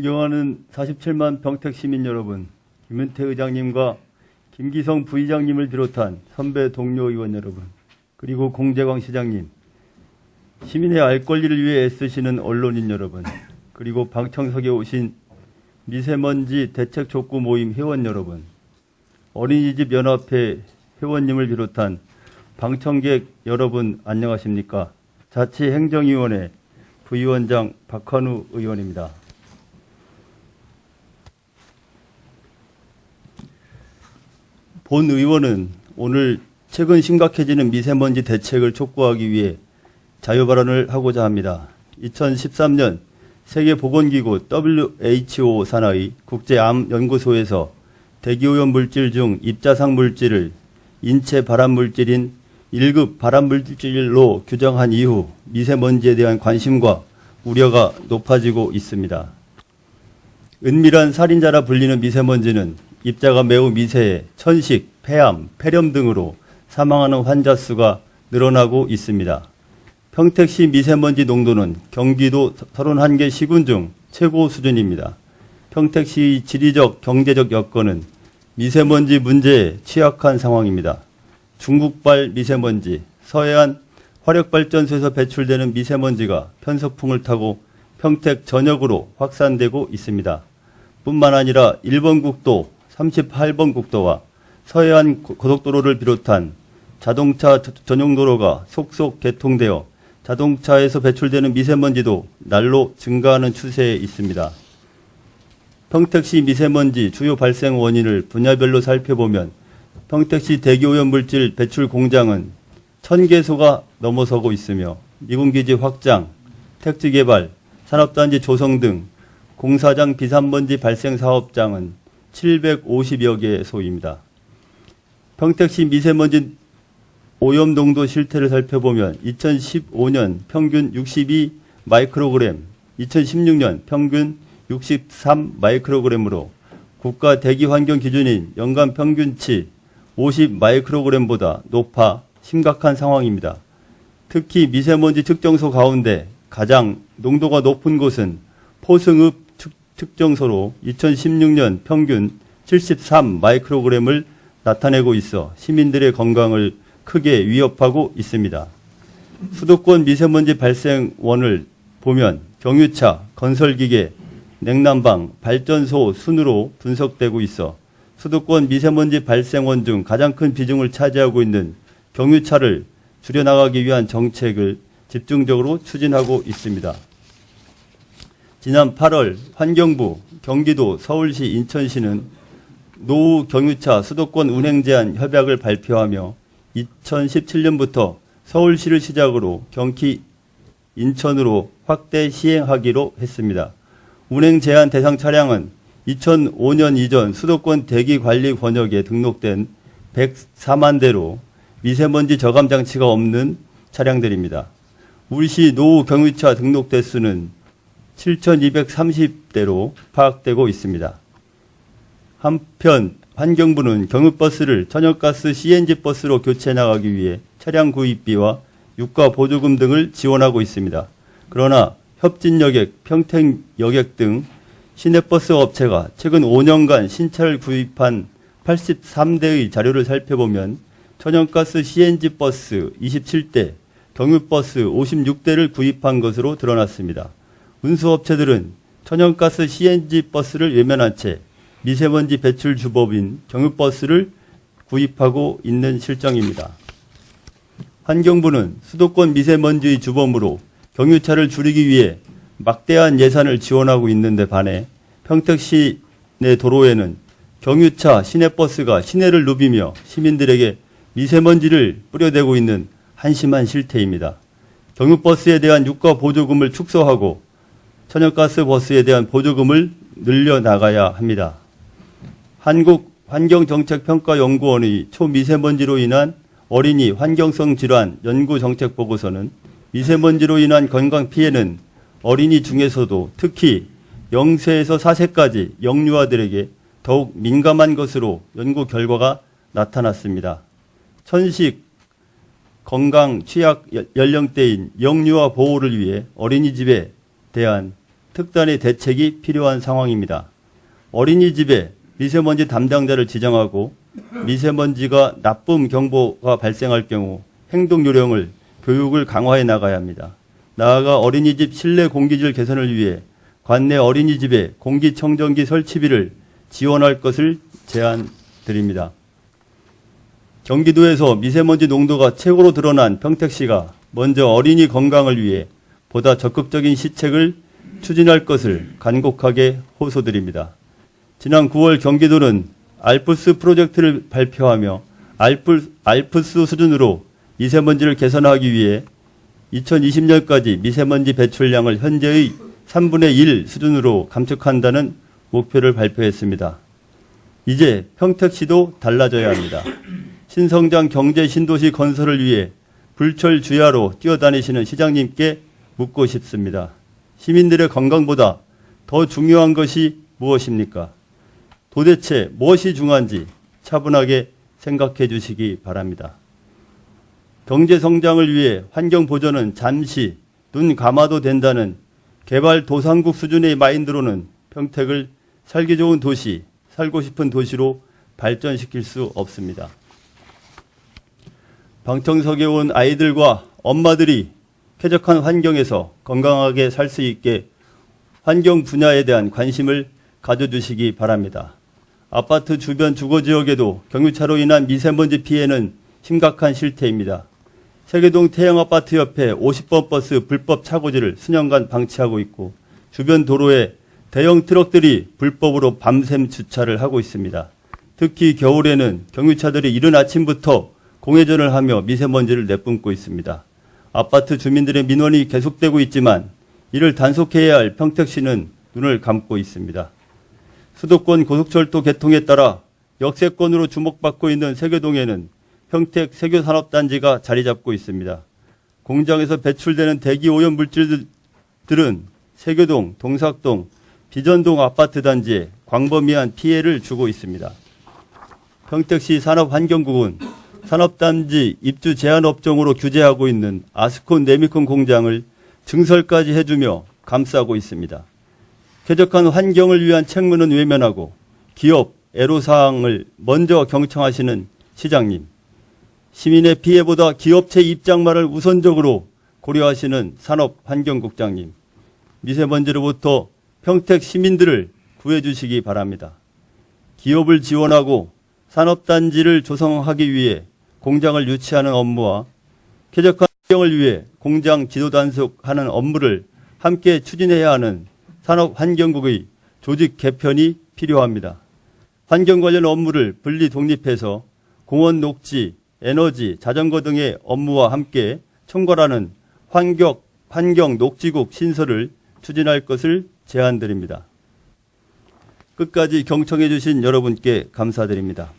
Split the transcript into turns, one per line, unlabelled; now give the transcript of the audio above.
존경하는 47만 평택 시민 여러분, 김은태 의장님과 김기성 부의장님을 비롯한 선배 동료 의원 여러분, 그리고 공재광 시장님, 시민의 알 권리를 위해 애쓰시는 언론인 여러분, 그리고 방청석에 오신 미세먼지 대책 촉구 모임 회원 여러분, 어린이집 연합회 회원님을 비롯한 방청객 여러분 안녕하십니까? 자치행정위원회 부위원장 박환우 의원입니다. 본 의원은 오늘 최근 심각해지는 미세먼지 대책을 촉구하기 위해 자유 발언을 하고자 합니다. 2013년 세계보건기구 WHO 산하의 국제암연구소에서 대기오염 물질 중 입자상 물질을 인체 발암 물질인 1급 발암 물질로 규정한 이후 미세먼지에 대한 관심과 우려가 높아지고 있습니다. 은밀한 살인자라 불리는 미세먼지는 입자가 매우 미세해 천식, 폐암, 폐렴 등으로 사망하는 환자 수가 늘어나고 있습니다. 평택시 미세먼지 농도는 경기도 31개 시군 중 최고 수준입니다. 평택시 지리적 경제적 여건은 미세먼지 문제에 취약한 상황입니다. 중국발 미세먼지, 서해안 화력발전소에서 배출되는 미세먼지가 편서풍을 타고 평택 전역으로 확산되고 있습니다. 뿐만 아니라 1번 국도, 38번 국도와 서해안 고속도로를 비롯한 자동차 전용 도로가 속속 개통되어 자동차에서 배출되는 미세먼지도 날로 증가하는 추세에 있습니다. 평택시 미세먼지 주요 발생 원인을 분야별로 살펴보면 평택시 대기오염 물질 배출 공장은 1000개소가 넘어서고 있으며 미군기지 확장, 택지 개발, 산업단지 조성 등 공사장 비산먼지 발생 사업장은 750여 개 소입니다. 평택시 미세먼지 오염 농도 실태를 살펴보면 2015년 평균 62 마이크로그램, 2016년 평균 63 마이크로그램으로 국가 대기 환경 기준인 연간 평균치 50 마이크로그램보다 높아 심각한 상황입니다. 특히 미세먼지 측정소 가운데 가장 농도가 높은 곳은 포승읍 측- 측정소로 2016년 평균 73 마이크로그램을 나타내고 있어 시민들의 건강을 크게 위협하고 있습니다. 수도권 미세먼지 발생원을 보면 경유차, 건설기계, 냉난방, 발전소 순으로 분석되고 있어 수도권 미세먼지 발생원 중 가장 큰 비중을 차지하고 있는 경유차를 줄여나가기 위한 정책을 집중적으로 추진하고 있습니다. 지난 8월 환경부, 경기도, 서울시, 인천시는 노후 경유차 수도권 운행 제한 협약을 발표하며 2017년부터 서울시를 시작으로 경기, 인천으로 확대 시행하기로 했습니다. 운행 제한 대상 차량은 2005년 이전 수도권 대기 관리 권역에 등록된 104만 대로 미세먼지 저감 장치가 없는 차량들입니다. 울시 노후 경유차 등록 대수는 7,230대로 파악되고 있습니다. 한편 환경부는 경유버스를 천연가스 CNG 버스로 교체 나가기 위해 차량 구입비와 유가 보조금 등을 지원하고 있습니다. 그러나 협진여객, 평택여객 등 시내버스 업체가 최근 5년간 신차를 구입한 83대의 자료를 살펴보면 천연가스 CNG 버스 27대, 경유버스 56대를 구입한 것으로 드러났습니다. 운수업체들은 천연가스 CNG 버스를 외면한 채 미세먼지 배출 주법인 경유버스를 구입하고 있는 실정입니다. 환경부는 수도권 미세먼지의 주범으로 경유차를 줄이기 위해 막대한 예산을 지원하고 있는데 반해 평택시 내 도로에는 경유차, 시내버스가 시내를 누비며 시민들에게 미세먼지를 뿌려대고 있는 한심한 실태입니다. 경유버스에 대한 유가 보조금을 축소하고 천연가스 버스에 대한 보조금을 늘려나가야 합니다. 한국 환경정책평가연구원의 초미세먼지로 인한 어린이 환경성 질환 연구 정책 보고서는 미세먼지로 인한 건강 피해는 어린이 중에서도 특히 0세에서 4세까지 영유아들에게 더욱 민감한 것으로 연구 결과가 나타났습니다. 천식 건강 취약 연- 연령대인 영유아 보호를 위해 어린이집에 대한 특단의 대책이 필요한 상황입니다. 어린이집에 미세먼지 담당자를 지정하고 미세먼지가 나쁨 경보가 발생할 경우 행동 요령을 교육을 강화해 나가야 합니다. 나아가 어린이집 실내 공기질 개선을 위해 관내 어린이집에 공기청정기 설치비를 지원할 것을 제안드립니다. 경기도에서 미세먼지 농도가 최고로 드러난 평택시가 먼저 어린이 건강을 위해 보다 적극적인 시책을 추진할 것을 간곡하게 호소드립니다. 지난 9월 경기도는 알프스 프로젝트를 발표하며 알프, 알프스 수준으로 미세먼지를 개선하기 위해 2020년까지 미세먼지 배출량을 현재의 3분의 1 수준으로 감축한다는 목표를 발표했습니다. 이제 평택시도 달라져야 합니다. 신성장 경제 신도시 건설을 위해 불철 주야로 뛰어다니시는 시장님께 묻고 싶습니다. 시민들의 건강보다 더 중요한 것이 무엇입니까? 도대체 무엇이 중요한지 차분하게 생각해 주시기 바랍니다. 경제 성장을 위해 환경 보전은 잠시 눈 감아도 된다는 개발 도상국 수준의 마인드로는 평택을 살기 좋은 도시, 살고 싶은 도시로 발전시킬 수 없습니다. 방청석에 온 아이들과 엄마들이 쾌적한 환경에서 건강하게 살 수 있게 환경 분야에 대한 관심을 가져주시기 바랍니다. 아파트 주변 주거 지역에도 경유차로 인한 미세먼지 피해는 심각한 실태입니다. 세계동 태양아파트 옆에 50번 버스 불법 차고지를 수년간 방치하고 있고 주변 도로에 대형 트럭들이 불법으로 밤샘 주차를 하고 있습니다. 특히 겨울에는 경유차들이 이른 아침부터 공회전을 하며 미세먼지를 내뿜고 있습니다. 아파트 주민들의 민원이 계속되고 있지만 이를 단속해야 할 평택시는 눈을 감고 있습니다. 수도권 고속철도 개통에 따라 역세권으로 주목받고 있는 세계동에는 평택 세교산업단지가 자리 잡고 있습니다. 공장에서 배출되는 대기 오염 물질들은 세교동, 동삭동, 비전동 아파트 단지에 광범위한 피해를 주고 있습니다. 평택시 산업환경국은 산업단지 입주 제한 업종으로 규제하고 있는 아스콘 네미콘 공장을 증설까지 해주며 감싸고 있습니다. 쾌적한 환경을 위한 책무는 외면하고 기업 애로사항을 먼저 경청하시는 시장님, 시민의 피해보다 기업체 입장만을 우선적으로 고려하시는 산업환경국장님, 미세먼지로부터 평택 시민들을 구해주시기 바랍니다. 기업을 지원하고 산업단지를 조성하기 위해 공장을 유치하는 업무와 쾌적한 환경을 위해 공장 지도 단속하는 업무를 함께 추진해야 하는 산업환경국의 조직 개편이 필요합니다. 환경 관련 업무를 분리 독립해서 공원 녹지, 에너지, 자전거 등의 업무와 함께 총괄하는 환경, 환경 녹지국 신설을 추진할 것을 제안드립니다. 끝까지 경청해 주신 여러분께 감사드립니다.